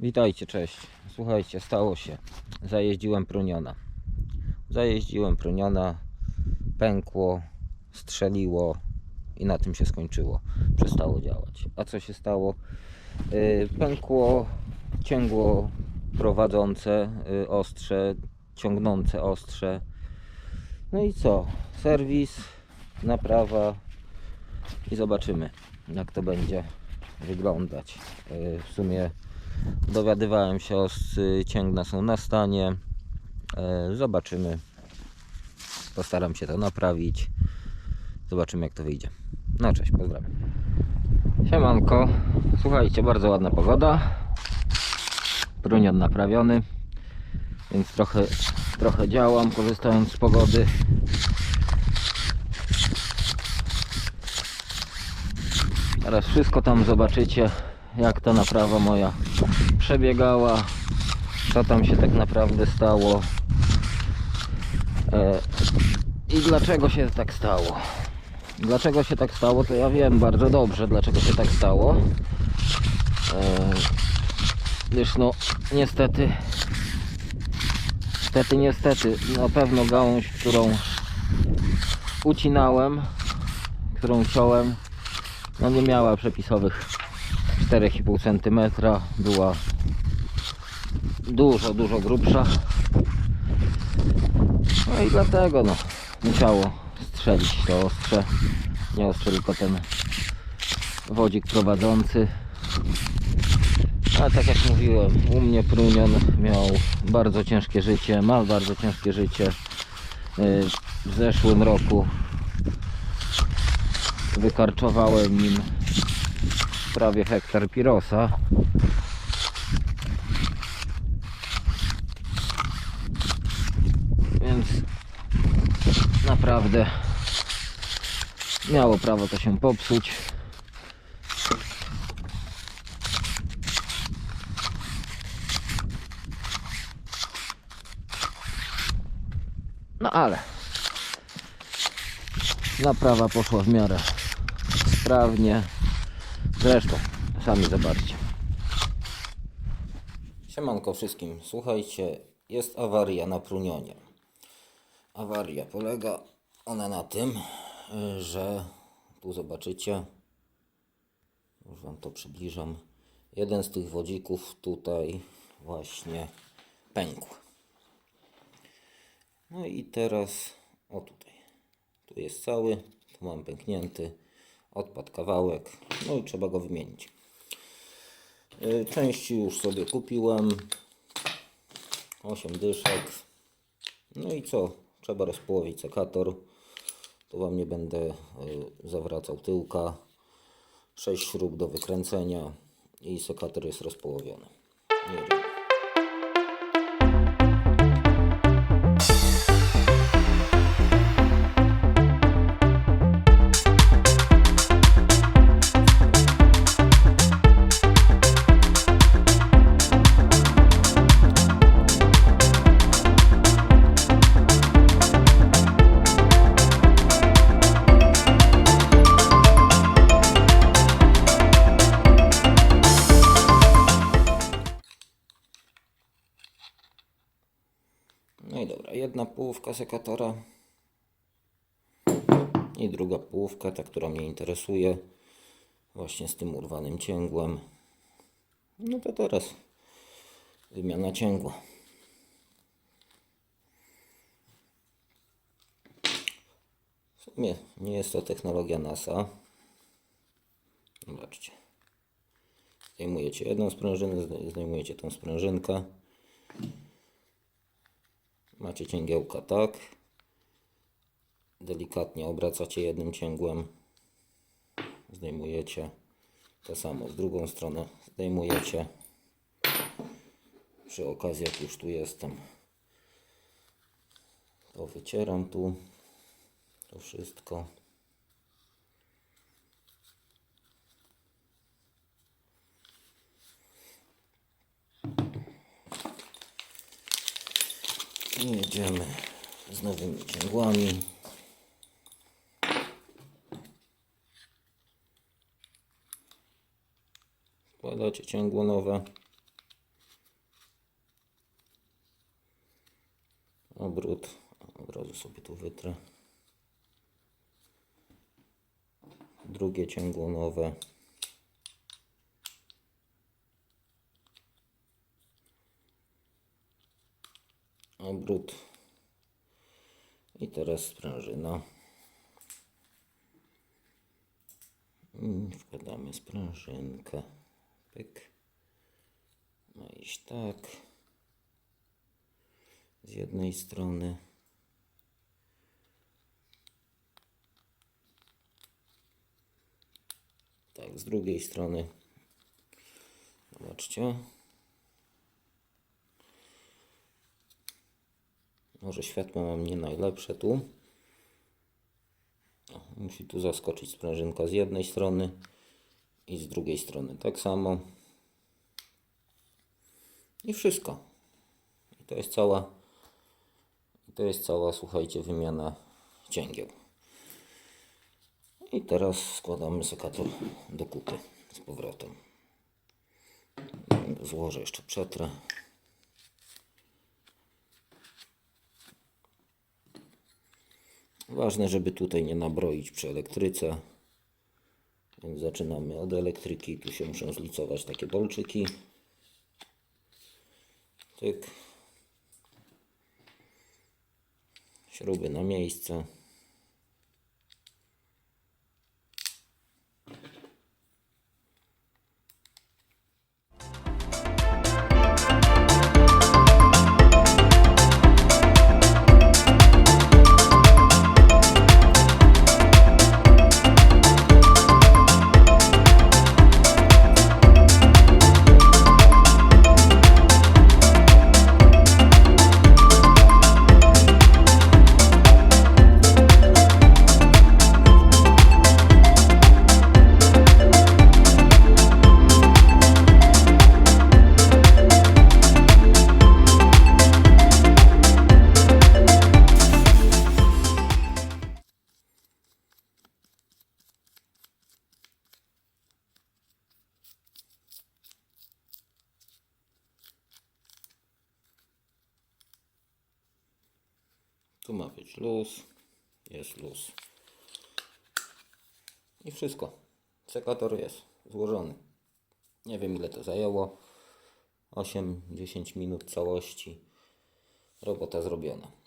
Witajcie, cześć. Słuchajcie, stało się. Zajeździłem pruniona. Zajeździłem pruniona, pękło, strzeliło i na tym się skończyło. Przestało działać. A co się stało? Yy, pękło ciągło prowadzące yy, ostrze, ciągnące ostrze. No i co? Serwis, naprawa i zobaczymy jak to będzie wyglądać. Yy, w sumie Dowiadywałem się, oscy cięgna są na stanie. E, Zobaczymy. Postaram się to naprawić. Zobaczymy jak to wyjdzie. No cześć, pozdrawiam. Siemanko. Słuchajcie, bardzo ładna pogoda. Prunion naprawiony. Więc trochę, trochę działam, korzystając z pogody. Teraz wszystko tam zobaczycie, jak ta naprawa moja przebiegała, co tam się tak naprawdę stało e, i dlaczego się tak stało. Dlaczego się tak stało, to ja wiem bardzo dobrze, dlaczego się tak stało. E, gdyż no, niestety, niestety, niestety, na pewno gałąź, którą ucinałem, którą ciąłem, no nie miała przepisowych 4,5 cm była dużo, dużo grubsza. No i dlatego no musiało strzelić to ostrze. Nie ostrze tylko ten wodzik prowadzący. Ale tak jak mówiłem u mnie Prunion miał bardzo ciężkie życie ma bardzo ciężkie życie Yy, w zeszłym roku. Wykarczowałem nim prawie hektar pirosa. Więc naprawdę miało prawo to się popsuć. No ale naprawa poszła w miarę sprawnie. Zresztą, sami zobaczcie. Siemanko wszystkim. Słuchajcie, jest awaria na Prunionie. Awaria polega ona na tym, że tu zobaczycie, już Wam to przybliżam, jeden z tych wodzików tutaj właśnie pękł. No i teraz, o tutaj, tu jest cały, tu mam pęknięty, odpadł kawałek, no i trzeba go wymienić. Y, Części już sobie kupiłem, 8 dyszek. No i co? Trzeba rozpołowić sekator. To Wam nie będę y, zawracał tyłka. 6 śrub do wykręcenia i sekator jest rozpołowiony. No i dobra, jedna połówka sekatora i druga połówka, ta, która mnie interesuje, właśnie z tym urwanym cięgłem. No to teraz wymiana cięgła. W sumie nie jest to technologia NASA. Zobaczcie. Zdejmujecie jedną sprężynę, zdej- zdejmujecie tą sprężynkę. Macie cięgiełka tak. Delikatnie obracacie jednym cięgłem. Zdejmujecie. To samo z drugą stronę zdejmujecie. Przy okazji jak już tu jestem. To wycieram tu. To wszystko. i jedziemy z nowymi ciągłami. Wkładacie ciągło nowe. Obrót od razu sobie tu wytrę. Drugie ciągło nowe. Obrót. I teraz sprężyna. I Wkładamy sprężynkę. Pyk. Tak. Z jednej strony. Tak, z drugiej strony. Zobaczcie. Może światło mam nie najlepsze tu. Musi tu zaskoczyć sprężynka z jednej strony i z drugiej strony tak samo. I wszystko. I to jest cała, to jest cała, słuchajcie, wymiana cięgieł. I teraz składamy sekator do kupy z powrotem. Złożę jeszcze przetrę. Ważne, żeby tutaj nie nabroić przy elektryce. Więc zaczynamy od elektryki. Tu się muszą zlicować takie bolczyki. Tyk. Śruby na miejsce. Tu ma być luz. Jest luz. I wszystko. Sekator jest złożony. Nie wiem ile to zajęło. 8-10 minut całości. Robota zrobiona.